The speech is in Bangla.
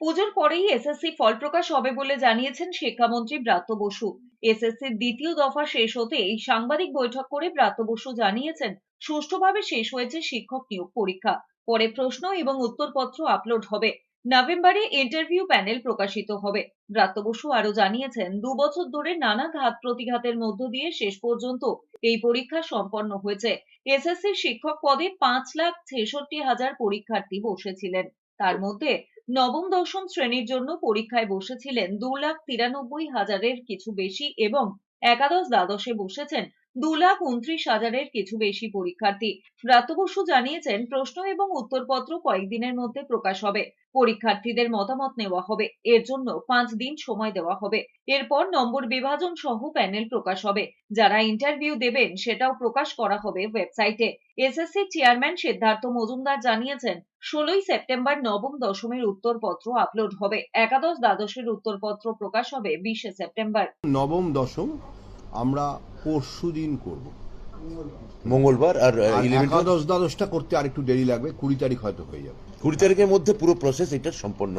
পুজোর পরেই এসএসসি ফল প্রকাশ হবে বলে জানিয়েছেন শিক্ষামন্ত্রী ব্রাত্য বসু। এসএসসির দ্বিতীয় দফা শেষ হতেই সাংবাদিক বৈঠক করে ব্রাত্য বসু জানিয়েছেন, সুষ্ঠুভাবে শেষ হয়েছে শিক্ষক নিয়োগ পরীক্ষা। পরে প্রশ্ন এবং উত্তরপত্র আপলোড হবে। নভেম্বরে ইন্টারভিউ প্যানেল প্রকাশিত হবে। ব্রাত্য বসু আরও জানিয়েছেন, দু বছর ধরে নানা ঘাত প্রতিঘাতের মধ্য দিয়ে শেষ পর্যন্ত এই পরীক্ষা সম্পন্ন হয়েছে। এসএসসি শিক্ষক পদে পাঁচ লাখ ছেষট্টি হাজার পরীক্ষার্থী বসেছিলেন। তার মধ্যে নবম, দশম শ্রেণির জন্য পরীক্ষায় বসেছিলেন। দু লাখ তিরানব্বই হাজারের কিছু বেশি এবং একাদশ দ্বাদশে বসেছেন। দু লাখ উনত্রিশ হাজারের কিছু বেশি পরীক্ষার্থী। ব্রাত্য বসু জানিয়েছেন, প্রশ্ন এবং উত্তরপত্র কয়েকদিনের মধ্যে প্রকাশ হবে। পরীক্ষার্থীদের মতামত নেওয়া হবে। এর জন্য পাঁচ দিন সময় দেওয়া হবে। এরপর নম্বর বিভাজন সহ প্যানেল প্রকাশ হবে। যারা ইন্টারভিউ দেবেন, সেটাও প্রকাশ করা হবে ওয়েবসাইটে। এসএসসি চেয়ারম্যান সিদ্ধার্থ মজুমদার জানিয়েছেন, ষোলোই সেপ্টেম্বর নবম দশমের উত্তরপত্র আপলোড হবে। একাদশ দ্বাদশের উত্তরপত্র প্রকাশ হবে বিশে সেপ্টেম্বর। নবম দশম, আমরা পরশু দিন করব। মঙ্গলবার আর দশ একাদশ দ্বাদশটা করতে আর একটু দেরি লাগবে কুড়ি তারিখ হয়তো হয়ে যাবে। কুড়ি তারিখের মধ্যে পুরো প্রসেস এটা সম্পন্ন